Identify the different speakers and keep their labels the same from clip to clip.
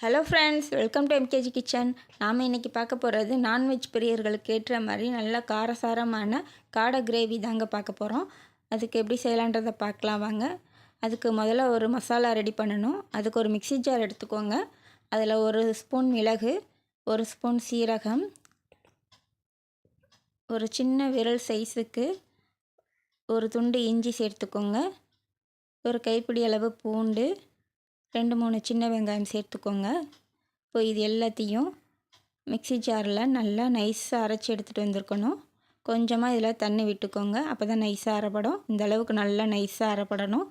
Speaker 1: Hello friends welcome to MKG kitchen நாம் இன்றைக்கி பார்க்க போகிறது நான்வெஜ் பிரியர்களுக்கு ஏற்ற மாதிரி நல்ல காரசாரமான காடை கிரேவி தாங்க பார்க்க போகிறோம் அதுக்கு எப்படி செய்யலான்றதை பார்க்கலாம் வாங்க. அதுக்கு முதல்ல ஒரு மசாலா ரெடி பண்ணணும். அதுக்கு ஒரு மிக்சி ஜார் எடுத்துக்கோங்க. அதில் ஒரு ஸ்பூன் மிளகு ஒரு ஸ்பூன் சீரகம் ஒரு சின்ன விரல் சைஸுக்கு ஒரு துண்டு இஞ்சி சேர்த்துக்கோங்க. ஒரு கைப்பிடி அளவு பூண்டு ரெண்டு மூணு சின்ன வெங்காயம் சேர்த்துக்கோங்க. இப்போ இது எல்லாத்தையும் மிக்சி ஜாரில் நல்லா நைஸாக அரைச்சி எடுத்துகிட்டு வந்திருக்கணும். கொஞ்சமாக இதில் தண்ணி விட்டுக்கோங்க. அப்போ தான் நைஸாக அரைப்படும். இந்த அளவுக்கு நல்லா நைஸாக அரைப்படணும்.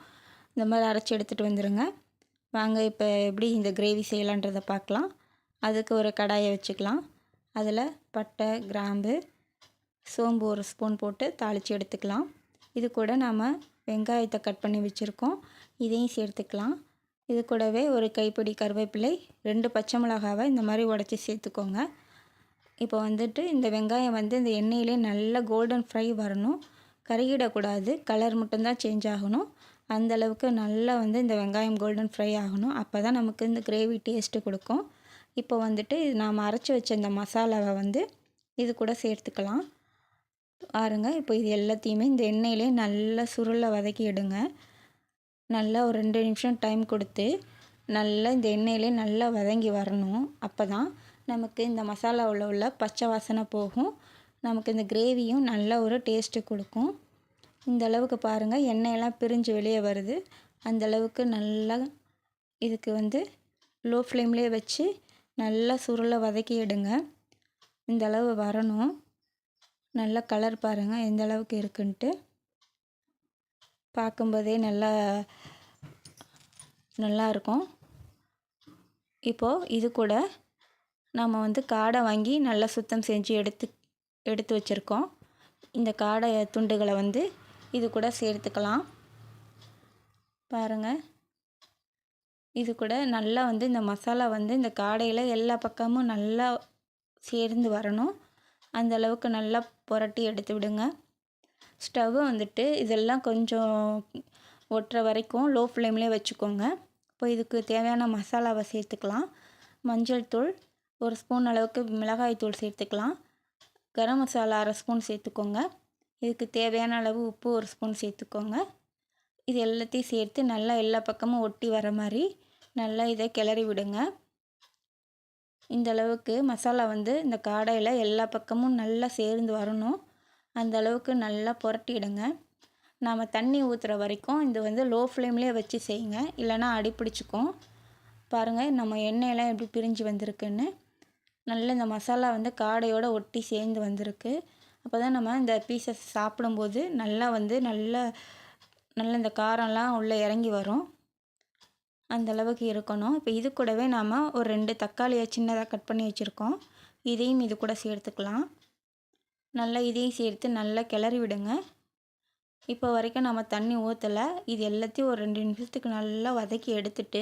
Speaker 1: இந்த மாதிரி அரைச்சி எடுத்துகிட்டு வந்துடுங்க வாங்க இப்போ எப்படி இந்த கிரேவி செய்யலான்றதை பார்க்கலாம். அதுக்கு ஒரு கடாயை வச்சுக்கலாம். அதில் பட்டை கிராம்பு சோம்பு ஒரு ஸ்பூன் போட்டு தாளித்து எடுத்துக்கலாம். இது கூட நாம் வெங்காயத்தை கட் பண்ணி வச்சுருக்கோம். இதையும் சேர்த்துக்கலாம். இது கூடவே ஒரு கைப்பிடி கருவேப்பிலை ரெண்டு பச்சை மிளகாவை இந்த மாதிரி உடச்சி சேர்த்துக்கோங்க. இப்போ வந்துட்டு இந்த வெங்காயம் வந்து இந்த எண்ணெயிலே நல்லா கோல்டன் ஃப்ரை வரணும். கருகிடக்கூடாது. கலர் மட்டும்தான் சேஞ்ச் ஆகணும். அந்தளவுக்கு நல்லா வந்து இந்த வெங்காயம் கோல்டன் ஃப்ரை ஆகணும். அப்போ தான் நமக்கு இந்த கிரேவி டேஸ்ட்டு கொடுக்கும். இப்போ வந்துட்டு இது நாம் அரைச்சி வச்ச இந்த மசாலாவை வந்து இது கூட சேர்த்துக்கலாம். பாருங்கள் இப்போ இது எல்லாத்தையுமே இந்த எண்ணெயிலே நல்லா சுருளை வதக்கி எடுங்க. நல்லா ஒரு ரெண்டு நிமிஷம் டைம் கொடுத்து நல்லா இந்த எண்ணெயிலே நல்லா வதங்கி வரணும். அப்போ தான் நமக்கு இந்த மசாலாவில் உள்ள பச்சை வாசனை போகும். நமக்கு இந்த கிரேவியும் நல்ல ஒரு டேஸ்ட்டு கொடுக்கும். இந்த அளவுக்கு பாருங்கள் எண்ணெயெல்லாம் பிரிஞ்சு வெளியே வருது. அந்த அளவுக்கு நல்லா இதுக்கு வந்து லோ ஃப்ளேம்லேயே வச்சு நல்லா சுருளை வதக்கி எடுங்க. இந்த அளவு வரணும். நல்லா கலர் பாருங்கள் எந்த அளவுக்கு இருக்குன்ட்டு. பார்க்கும்போதே நல்லா நல்லா இருக்கும் இப்போது இது கூட நம்ம வந்து காடை வாங்கி நல்லா சுத்தம் செஞ்சு எடுத்து எடுத்து வச்சுருக்கோம். இந்த காடை துண்டுகளை வந்து இது கூட சேர்த்துக்கலாம். பாருங்கள் இது கூட நல்லா வந்து இந்த மசாலா வந்து இந்த காடையில் எல்லா பக்கமும் நல்லா சேர்ந்து வரணும். அந்த அளவுக்கு நல்லா புரட்டி எடுத்து விடுங்க. ஸ்டவ்வை வந்துட்டு இதெல்லாம் கொஞ்சம் ஒட்டுற வரைக்கும் லோ ஃப்ளேம்லேயே வச்சுக்கோங்க. இப்போ இதுக்கு தேவையான மசாலாவை சேர்த்துக்கலாம். மஞ்சள் தூள் ஒரு ஸ்பூன் அளவுக்கு மிளகாய் தூள் சேர்த்துக்கலாம். கரம் மசாலா அரை ஸ்பூன் சேர்த்துக்கோங்க. இதுக்கு தேவையான அளவு உப்பு ஒரு ஸ்பூன் சேர்த்துக்கோங்க. இது எல்லாத்தையும் சேர்த்து நல்லா எல்லா பக்கமும் ஒட்டி வர மாதிரி நல்லா இதை கிளறி விடுங்க. இந்த அளவுக்கு மசாலா வந்து இந்த காடையில் எல்லா பக்கமும் நல்லா சேர்ந்து வரணும். அந்த அளவுக்கு நல்லா புரட்டிடுங்க. நாம் தண்ணி ஊற்றுற வரைக்கும் இது வந்து லோ ஃப்ளேம்லேயே வச்சு செய்யுங்க. இல்லைனா அடிப்பிடிச்சிக்கும் பாருங்கள் நம்ம எண்ணெயெல்லாம் எப்படி பிரிஞ்சு வந்திருக்குன்னு. நல்ல இந்த மசாலா வந்து காடையோடு ஒட்டி சேர்ந்து வந்திருக்கு. அப்போ தான் நம்ம இந்த பீசஸ் சாப்பிடும்போது நல்லா வந்து நல்லா நல்ல இந்த காரம்லாம் உள்ளே இறங்கி வரும். அந்த அளவுக்கு இருக்கணும். இப்போ இது கூடவே நாம் ஒரு ரெண்டு தக்காளியை சின்னதாக கட் பண்ணி வச்சுருக்கோம். இதையும் இது கூட சேர்த்துக்கலாம். நல்லா இதையும் சேர்த்து நல்லா கிளறி விடுங்க. இப்போ வரைக்கும் நம்ம தண்ணி ஊற்றலை இது எல்லாத்தையும் ஒரு ரெண்டு நிமிஷத்துக்கு நல்லா வதக்கி எடுத்துட்டு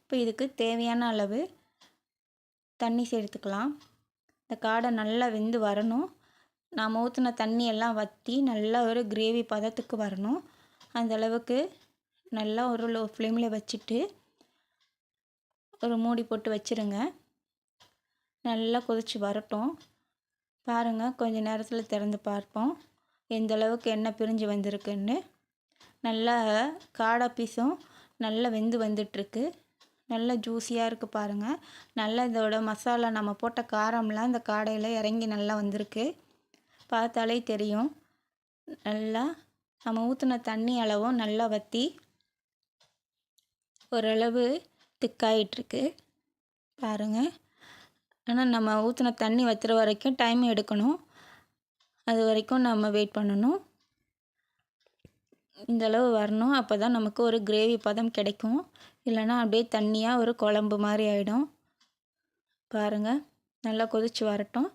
Speaker 1: இப்போ இதுக்கு தேவையான அளவு தண்ணி சேர்த்துக்கலாம். இந்த காடை நல்லா வெந்து வரணும். நாம் ஊற்றின தண்ணி எல்லாம் வற்றி நல்லா ஒரு கிரேவி பதத்துக்கு வரணும். அந்த அளவுக்கு நல்லா ஒரு லோ ஃப்ளேமில் வச்சுட்டு ஒரு மூடி போட்டு வச்சுருங்க. நல்லா கொதித்து வரட்டும். பாருங்கள் கொஞ்சம் நேரத்தில் திறந்து பார்ப்போம். எந்த அளவுக்கு எண்ணெய் பிரிஞ்சு வந்திருக்குன்னு. நல்லா காடை பீஸும் நல்லா வெந்து வந்துட்டுருக்கு நல்லா ஜூஸியாக இருக்குது பாருங்கள் நல்லா இதோட மசாலா நம்ம போட்ட காரம்லாம் இந்த காடையில் இறங்கி நல்லா வந்திருக்கு. பார்த்தாலே தெரியும். நல்லா நம்ம ஊற்றின தண்ணி அளவும் நல்லா வற்றி ஓரளவு திக்காயிட்ருக்கு பாருங்கள் ஆனால் நம்ம ஊற்றின தண்ணி வற்றுற வரைக்கும் டைம் எடுக்கணும். அது வரைக்கும் நம்ம வெயிட் பண்ணணும். இந்தளவு வரணும். அப்போ தான் நமக்கு ஒரு கிரேவி பதம் கிடைக்கும். இல்லைனா அப்படியே தண்ணியாக ஒரு குழம்பு மாதிரி ஆகிடும் பாருங்கள் நல்லா கொதித்து வரட்டும்.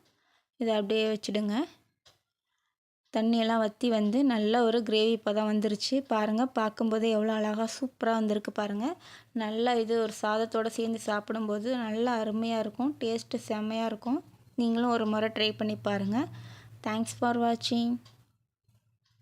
Speaker 1: இதை அப்படியே வச்சுடுங்க. தண்ணியெல்லாம் வற்றி வந்து நல்ல ஒரு கிரேவி இப்போ தான் வந்துருச்சு. பாருங்கள் பார்க்கும்போது எவ்வளோ அழகாக சூப்பராக வந்திருக்கு பாருங்கள் நல்லா இது ஒரு சாதத்தோடு சேர்ந்து சாப்பிடும்போது நல்லா அருமையாக இருக்கும். டேஸ்ட்டு செம்மையாக இருக்கும். நீங்களும் ஒரு முறை ட்ரை பண்ணி பாருங்கள் தேங்க்ஸ் ஃபார் வாட்சிங்